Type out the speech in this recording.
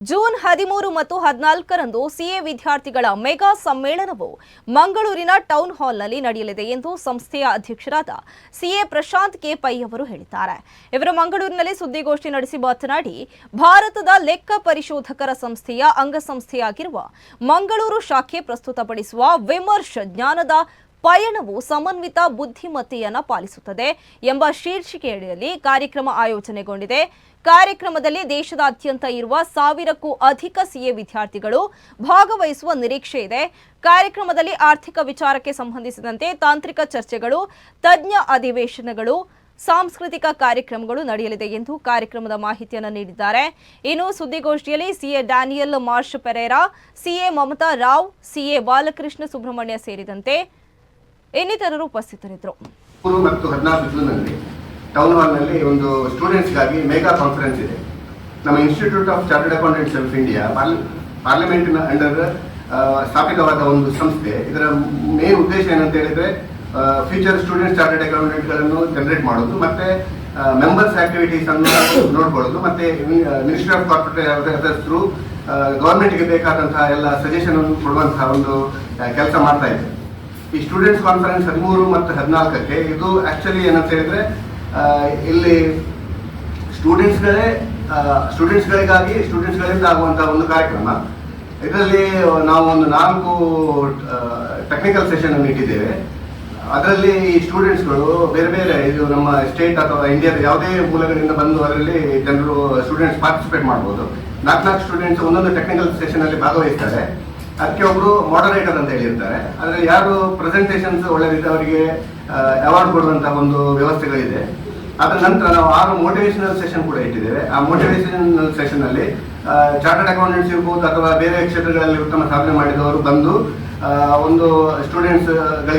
June ಹದಿಮೂರು ಮತ್ತು ಹದಿನಾಲ್ಕರಂದು ಸಿಎ ವಿದ್ಯಾರ್ಥಿಗಳ ಮೆಗಾ ಸಮ್ಮೇಳನವು ಮಂಗಳೂರಿನ ಟೌನ್ ಹಾಲ್ನಲ್ಲಿ ನಡೆಯಲಿದೆ ಎಂದು ಸಂಸ್ಥೆಯ ಅಧ್ಯಕ್ಷರಾದ ಸಿಎ ಪ್ರಶಾಂತ್ ಕೆ ಪೈ ಅವರು ಹೇಳಿದ್ದಾರೆ. ಇವರು ಮಂಗಳೂರಿನಲ್ಲಿ ಸುದ್ದಿಗೋಷ್ಠಿ ನಡೆಸಿ ಮಾತನಾಡಿ, ಭಾರತದ ಲೆಕ್ಕ ಪರಿಶೋಧಕರ ಸಂಸ್ಥೆಯ ಅಂಗಸಂಸ್ಥೆಯಾಗಿರುವ ಮಂಗಳೂರು ಶಾಖೆ ಪ್ರಸ್ತುತಪಡಿಸುವ ವಿಮರ್ಶ ಜ್ಞಾನದ ಪಯಣವು ಸಮನ್ವಿತ ಬುದ್ಧಿಮತ್ತೆಯನ್ನು ಪಾಲಿಸುತ್ತದೆ ಎಂಬ ಶೀರ್ಷಿಕೆಯಡಿಯಲ್ಲಿ ಕಾರ್ಯಕ್ರಮ ಆಯೋಜನೆಗೊಂಡಿದೆ. ಕಾರ್ಯಕ್ರಮದಲ್ಲಿ ದೇಶದಾದ್ಯಂತ ಇರುವ ಸಾವಿರಕ್ಕೂ ಅಧಿಕ ಸಿಎ ವಿದ್ಯಾರ್ಥಿಗಳು ಭಾಗವಹಿಸುವ ನಿರೀಕ್ಷೆ ಇದೆ. ಕಾರ್ಯಕ್ರಮದಲ್ಲಿ ಆರ್ಥಿಕ ವಿಚಾರಕ್ಕೆ ಸಂಬಂಧಿಸಿದಂತೆ ತಾಂತ್ರಿಕ ಚರ್ಚೆಗಳು, ತಜ್ಞ ಅಧಿವೇಶನಗಳು, ಸಾಂಸ್ಕೃತಿಕ ಕಾರ್ಯಕ್ರಮಗಳು ನಡೆಯಲಿದೆ ಎಂದು ಕಾರ್ಯಕ್ರಮದ ಮಾಹಿತಿಯನ್ನು ನೀಡಿದ್ದಾರೆ. ಇನ್ನು ಸುದ್ದಿಗೋಷ್ಠಿಯಲ್ಲಿ CA Daniel Marsh Pereira, CA Mamata Rao, CA Balakrishna Subrahmanya ಸೇರಿದಂತೆ ಇನ್ನಿತರರು ಉಪಸ್ಥಿತರಿದ್ದರು. ಮತ್ತು ಹದಿನಾಲ್ಕು ಜೂನ್ನಲ್ಲಿ ಟೌನ್ ಹಾಲ್ನಲ್ಲಿ ಒಂದು ಸ್ಟೂಡೆಂಟ್ಸ್ಗಾಗಿ ಮೆಗಾ ಕಾನ್ಫರೆನ್ಸ್ ಇದೆ. ನಮ್ಮ institute of chartered accountants of India ಪಾರ್ಲಿಮೆಂಟಿನ under ಸ್ಥಾಪಿತವಾದ ಒಂದು ಸಂಸ್ಥೆ. ಇದರ ಮೇನ್ ಉದ್ದೇಶ ಏನಂತ ಹೇಳಿದ್ರೆ ಫ್ಯೂಚರ್ ಸ್ಟೂಡೆಂಟ್ಸ್ ಚಾರ್ಟರ್ಡ್ ಅಕೌಂಟೆಂಟ್ಗಳನ್ನು ಜನರೇಟ್ ಮಾಡೋದು, ಮತ್ತೆ ಮೆಂಬರ್ಸ್ ಆಕ್ಟಿವಿಟೀಸ್ ಅನ್ನು ನೋಡ್ಕೊಳ್ಳೋದು, ಮತ್ತೆ ministry of corporate affairs through ಗವರ್ಮೆಂಟ್ಗೆ ಬೇಕಾದಂತಹ ಎಲ್ಲ ಸಜೆಷನ್ ಕೊಡುವಂತಹ ಒಂದು ಕೆಲಸ ಮಾಡ್ತಾ ಇದೆ ಈ ಸ್ಟೂಡೆಂಟ್ಸ್ ಕಾನ್ಫರೆನ್ಸ್ ಹದಿಮೂರು ಮತ್ತು ಹದಿನಾಲ್ಕಕ್ಕೆ. ಇದು ಆಕ್ಚುಲಿ ಏನಂತ ಹೇಳಿದ್ರೆ ಇಲ್ಲಿ ಸ್ಟೂಡೆಂಟ್ಸ್ಗಳೇ ಸ್ಟೂಡೆಂಟ್ಸ್ಗಳಿಗಾಗಿ ಸ್ಟೂಡೆಂಟ್ಸ್ಗಳಿಂದ ಆಗುವಂಥ ಒಂದು ಕಾರ್ಯಕ್ರಮ. ಇದರಲ್ಲಿ ನಾವು ಒಂದು ನಾಲ್ಕು ಟೆಕ್ನಿಕಲ್ ಸೆಷನ್ ಅನ್ನು ಇಟ್ಟಿದ್ದೇವೆ. ಅದರಲ್ಲಿ ಈ ಸ್ಟೂಡೆಂಟ್ಸ್ಗಳು ಬೇರೆ ಬೇರೆ, ಇದು ನಮ್ಮ ಸ್ಟೇಟ್ ಅಥವಾ ಇಂಡಿಯಾದ ಯಾವುದೇ ಮೂಲಗಳಿಂದ ಬಂದು ಅದರಲ್ಲಿ ಜನರು ಸ್ಟೂಡೆಂಟ್ಸ್ ಪಾರ್ಟಿಸಿಪೇಟ್ ಮಾಡ್ಬೋದು. ನಾಲ್ಕು ನಾಲ್ಕು ಸ್ಟೂಡೆಂಟ್ಸ್ ಒಂದೊಂದು ಟೆಕ್ನಿಕಲ್ ಸೆಷನ್ ಅಲ್ಲಿ ಭಾಗವಹಿಸ್ತಾರೆ. ಅದಕ್ಕೆ ಒಬ್ರು ಮಾಡರೇಟರ್ ಅಂತ ಹೇಳಿರ್ತಾರೆ. ಆದರೆ ಯಾರು ಪ್ರೆಸೆಂಟೇಷನ್ಸ್ ರೀತಿ ಅವರಿಗೆ ಅವಾರ್ಡ್ ಕೊಡುವಂತಹ ಒಂದು ವ್ಯವಸ್ಥೆಗಳಿದೆ. ಅದರ ನಂತರ ನಾವು ಆರು ಮೋಟಿವೇಶನಲ್ ಸೆಷನ್ ಕೂಡ ಇಟ್ಟಿದ್ದೇವೆ. ಆ ಮೋಟಿವೇಶನಲ್ ಸೆಷನ್ ಅಲ್ಲಿ ಚಾರ್ಟರ್ಡ್ ಅಕೌಂಟೆಂಟ್ಸ್ ಇರ್ಬೋದು ಅಥವಾ ಬೇರೆ ಕ್ಷೇತ್ರಗಳಲ್ಲಿ ಉತ್ತಮ ಸಾಧನೆ ಮಾಡಿದವರು ಬಂದು ಒಂದು ಸ್ಟೂಡೆಂಟ್ಸ್